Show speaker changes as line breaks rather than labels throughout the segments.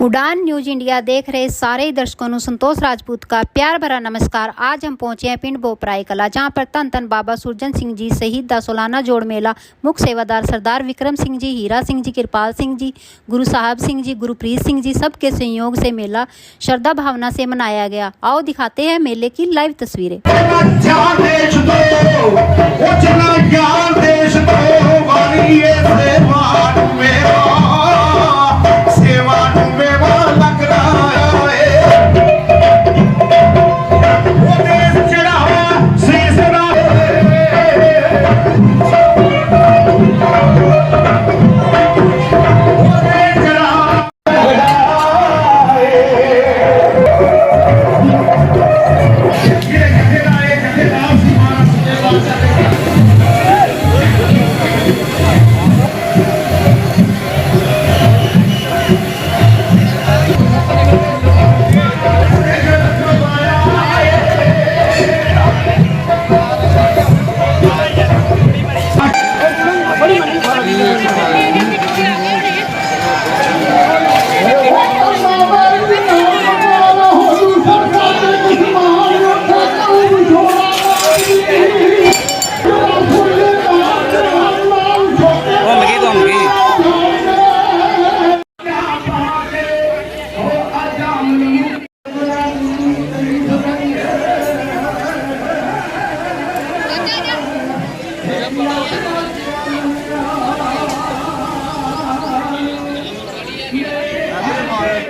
उड़ान news India देख रहे सारे दर्शकों संतोष राजपूत का प्यार भरा नमस्कार। आज हम पहुँचे हैं पिंड बोपराई कला, जहाँ पर धन धन बाबा सुरजन सिंह जी, शहीद का सोलाना जोड़ मेला, मुख्य सेवादार सरदार विक्रम सिंह जी, हीरा सिंह जी कृपाल सिंह जी, गुरु साहब सिंह जी, गुरुप्रीत सिंह जी सब के संयोग से मेला श्रद्धा भावना से मनाया गया। आओ दिखाते हैं मेले की लाइव तस्वीरें।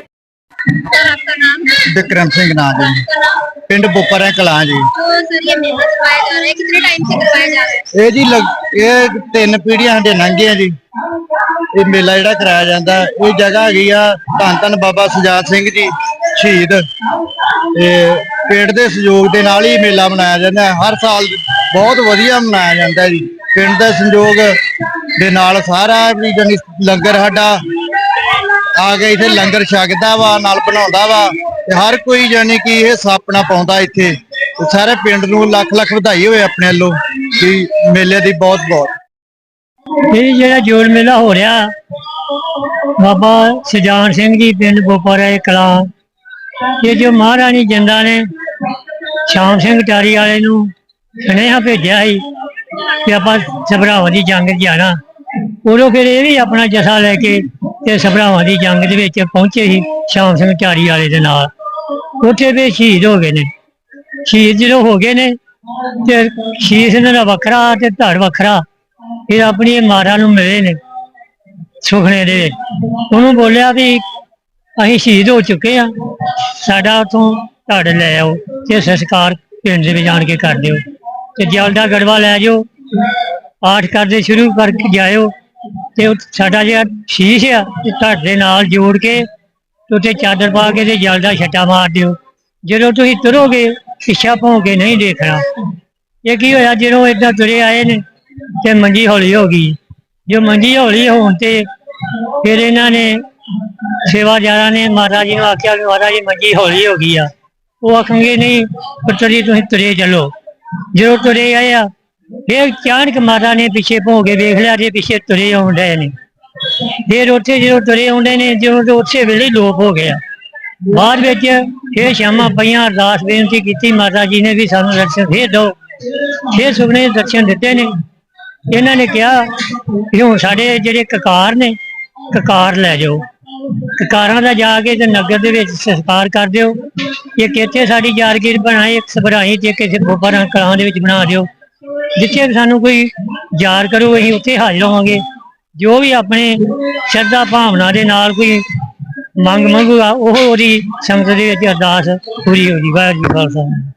आपका नाम
ਵਿਕਰਮ ਸਿੰਘ ਨਾਂ ਜੀ ਪਿੰਡ ਬੋਪਰਾ ਕਲਾਂ ਜੀ
तो सर ये मेला करवाया जा रहा है कितने टाइम से करवाया जा रहा है
ਇਹ ਜੀ ਲੱਗ- ਇਹ ਤਿੰਨ ਪੀੜ੍ਹੀਆਂ ਸਾਡੇ ਲੰਘੀਆਂ ਜੀ ਇਹ ਮੇਲਾ ਜਿਹੜਾ ਕਰਾਇਆ ਜਾਂਦਾ ਇਹ ਜਗ੍ਹਾ ਹੈਗੀ ਆ ਧੰਨ ਧੰਨ ਬਾਬਾ ਸੁਜਾਤ ਸਿੰਘ ਜੀ ਸ਼ਹੀਦ ਤੇ ਪਿੰਡ ਦੇ ਸਹਿਯੋਗ ਦੇ ਨਾਲ ਹੀ ਮੇਲਾ ਮਨਾਇਆ ਜਾਂਦਾ ਹੈ। ਹਰ ਸਾਲ ਬਹੁਤ ਵਧੀਆ ਮਨਾਇਆ ਜਾਂਦਾ ਜੀ। ਪਿੰਡ ਦੇ ਸੰਯੋਗ ਦੇ ਨਾਲ ਸਾਰਾ ਵੀ ਜਾਣੀ ਲੰਗਰ ਸਾਡਾ ਆ ਕੇ ਇੱਥੇ ਲੰਗਰ ਛਕਦਾ ਵਾ, ਨਾਲ ਬਣਾਉਂਦਾ ਵਾ ਤੇ ਹਰ ਕੋਈ ਜਾਣੀ ਕਿ ਇਹ ਸਾਪਣਾ ਪਾਉਂਦਾ ਇੱਥੇ। ਤੇ ਸਾਰੇ ਪਿੰਡ ਨੂੰ ਲੱਖ ਲੱਖ ਵਧਾਈ ਹੋਏ ਆਪਣੇ ਵੱਲੋਂ ਕਿ ਮੇਲੇ ਦੀ ਬਹੁਤ ਬਹੁਤ।
ਇਹ ਜਿਹੜਾ ਜੋੜ ਮੇਲਾ ਹੋ ਰਿਹਾ, ਬਾਬਾ ਸਜਾਨ ਸਿੰਘ ਜੀ, ਪਿੰਡ ਬੋਪਰਾ ਕਲਾ। ਇਹ ਜੋ ਮਹਾਰਾਣੀ ਜਿੰਦਾ ਨੇ, ਸ਼ਾਮ ਸਿੰਘ ਟਾਰੀ ਵਾਲੇ ਨੂੰ ਸੁਨੇਹਾ ਭੇਜਿਆ ਸੀ ਕਿ ਆਪਾਂ ਸਭਰਾਵਾਂ ਦੀ ਜੰਗ ਜਾਣਾ। ਉਦੋਂ ਫਿਰ ਇਹ ਵੀ ਆਪਣਾ ਜਥਾ ਲੈ ਕੇ ਤੇ ਸਭਰਾਵਾਂ ਦੀ ਜੰਗ ਦੇ ਵਿੱਚ ਪਹੁੰਚੇ ਸੀ ਸ਼ਾਮ ਸਿੰਘ ਟਾਰੀ ਵਾਲੇ ਦੇ ਨਾਲ। ਉੱਥੇ ਵੀ ਸ਼ਹੀਦ ਹੋ ਗਏ ਨੇ। ਸ਼ਹੀਦ ਜਦੋਂ ਹੋ ਗਏ ਨੇ ਤੇ ਸ਼ੀਸ਼ ਇਹਨਾਂ ਦਾ ਵੱਖਰਾ ਤੇ ਧੜ ਵੱਖਰਾ ਇਹ ਆਪਣੀ ਮਾਰਾ ਨੂੰ ਮਿਲੇ ਨੇ ਸੁਖਨੇ ਦੇ। ਉਹਨੂੰ ਬੋਲਿਆ ਵੀ ਅਸੀਂ ਸ਼ਹੀਦ ਹੋ ਚੁੱਕੇ ਆ ਸਾਡਾ ਉਥੋਂ ਧੜ ਲੈ ਆਓ ਤੇ ਸੰਸਕਾਰ ਪਿੰਡ ਦੇ ਵਿੱਚ ਆਣ ਕੇ ਕਰ ਦਿਓ। ਤੇ ਜਲ ਦਾ ਗੜਵਾ ਲੈ ਜਾਓ। ਪਾਠ ਕਰਦੇ ਸ਼ੁਰੂ ਕਰਕੇ ਜਾਇਓ। ਤੇ ਉਹ ਸਾਡਾ ਜਿਹੜਾ ਸ਼ੀਸ਼ ਆ ਤੇ ਧੜ ਨਾਲ ਜੋੜ ਕੇ ਤੇ ਉੱਤੇ ਚਾਦਰ ਪਾ ਕੇ ਤੇ ਜਲ ਦਾ ਛੱਟਾ ਮਾਰ ਦਿਓ। ਜਦੋਂ ਤੁਸੀਂ ਤੁਰੋਗੇ ਪਿੱਛਾ ਭੌਂ ਕੇ ਨਹੀਂ ਦੇਖਣਾ। ਇਹ ਕੀ ਹੋਇਆ, ਜਦੋਂ ਏਦਾਂ ਤੁਰੇ ਆਏ ਨੇ, ਤੇ ਮੰਜੀ ਹੌਲੀ ਹੋ ਗਈ। ਜੋ ਮੰਜੀ ਹੌਲੀ ਹੋਣ ਤੇ ਫਿਰ ਇਹਨਾਂ ਨੇ ਸੇਵਾਦਾਰਾਂ ਨੇ, ਮਹਾਰਾਜ ਜੀ ਨੂੰ ਆਖਿਆ ਵੀ ਮਹਾਰਾਜ ਜੀ, ਮੰਜੀ ਹੌਲੀ ਹੋ ਗਈ ਆ। ਉਹ ਆਖਣਗੇ, ਨਹੀਂ ਪੁੱਤਰ ਜੀ, ਤੁਸੀਂ ਤੁਰੇ ਚੱਲੋ। ਜਦੋਂ ਤੁਰੇ ਆਏ ਆ, ਫਿਰ ਚਾਣਕ ਮਾਤਾ ਨੇ ਪਿੱਛੇ ਭੌਂ ਕੇ ਵੇਖ ਲਿਆ ਜੇ ਪਿੱਛੇ ਤੁਰੇ ਆਉਣ ਨੇ। ਫਿਰ ਉੱਥੇ ਜਦੋਂ ਤੁਰੇ ਆਉਂਦੇ ਨੇ, ਜਦੋਂ ਉੱਥੇ ਵੇਲੇ ਲੋਪ ਹੋ ਗਿਆ। ਬਾਅਦ ਵਿੱਚ ਇਹ ਸ਼ਾਮਾਂ ਪਈਆਂ, ਅਰਦਾਸ ਬੇਨਤੀ ਕੀਤੀ ਮਾਤਾ ਜੀ ਨੇ ਵੀ ਸਾਨੂੰ ਦਰਸ਼ਨ ਫੇਰ ਦਿਓ। ਫੇਰ ਸੁਪਨੇ ਦਰਸ਼ਨ ਦਿੱਤੇ ਨੇ। ਇਹਨਾਂ ਨੇ ਕਿਹਾ ਵੀ ਹੁਣ ਸਾਡੇ ਜਿਹੜੇ ਕਕਾਰ ਨੇ, ਕਕਾਰ ਲੈ ਜਾਓ। ਕਕਾਰਾਂ ਦਾ ਜਾ ਕੇ ਤੇ ਨਗਰ ਦੇ ਵਿੱਚ ਸੰਸਕਾਰ ਕਰ ਦਿਓ। ਇਹ ਕਿੱਥੇ ਸਾਡੀ ਯਾਰਗੀਰ ਬਣਾਏ ਇੱਕ ਸਭਰਾਈ ਤੇ ਕਿਸੇ ਬੋਪਰਾਂ ਕਲਾਂ ਦੇ ਵਿੱਚ ਬਣਾ ਦਿਓ। ਜਿੱਥੇ ਵੀ ਸਾਨੂੰ ਕੋਈ ਯਾਰ ਕਰੂ, ਅਸੀਂ ਉੱਥੇ ਹਾਜ਼ਰ ਹੋਵਾਂਗੇ। ਜੋ ਵੀ ਆਪਣੇ ਸ਼ਰਧਾ ਭਾਵਨਾ ਦੇ ਨਾਲ ਕੋਈ ਮੰਗ ਮੰਗੂਗਾ, ਉਹ ਉਹਦੀ ਸੰਗਤ ਦੇ ਵਿੱਚ ਅਰਦਾਸ ਪੂਰੀ ਹੋ ਹੋਗੀ ਵਾਹਿਗੁਰੂ ਜੀ ਖਾਲਸਾ।